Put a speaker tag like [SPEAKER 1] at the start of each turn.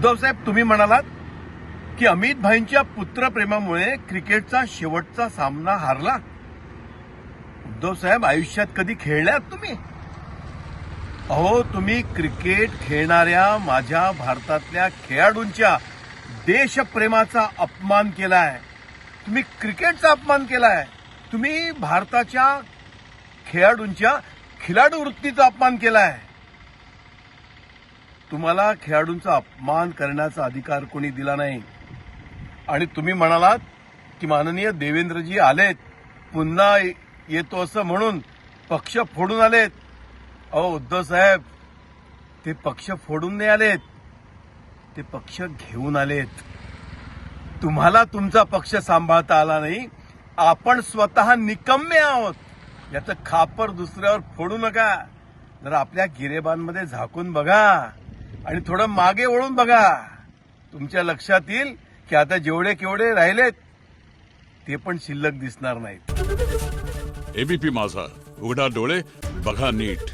[SPEAKER 1] उद्धव साहेब तुम्ही म्हणालात की अमित भाईंच्या पुत्रप्रेमामुळे क्रिकेटचा शेवटचा सामना हारला? उद्धव साहेब आयुष्यात कधी खेळल्यात तुम्ही? अहो तुम्ही क्रिकेट खेळणाऱ्या माझ्या भारतातल्या खेळाडूंच्या देशप्रेमाचा अपमान केलाय. तुम्ही क्रिकेटचा अपमान केलाय. तुम्ही भारताच्या खेळाडूंच्या खिलाडू वृत्तीचा अपमान केलाय. तुम्हाला खेळाडूंचा अपमान करण्याचा अधिकार कोणी दिला नाही. आणि तुम्ही म्हणालात की माननीय देवेंद्रजी आलेत पुन्हा येतो असं म्हणून पक्ष फोडून आलेत. अहो उद्धव साहेब ते पक्ष फोडून नाही आलेत. ते पक्ष घेऊन आलेत. तुम्हाला तुमचा पक्ष सांभाळता आला नाही. आपण स्वतः निकम्मे आहोत. याचं खापर दुसऱ्यावर फोडू नका. जर आपल्या गिरेबांमध्ये झाकून बघा. आणि थोडं मागे वळून बघा. तुमच्या लक्षात येईल की आता जेवढे केवढे राहिलेत ते पण शिल्लक दिसणार नाहीत.
[SPEAKER 2] एबीपी माझा. उघडा डोळे बघा नीट.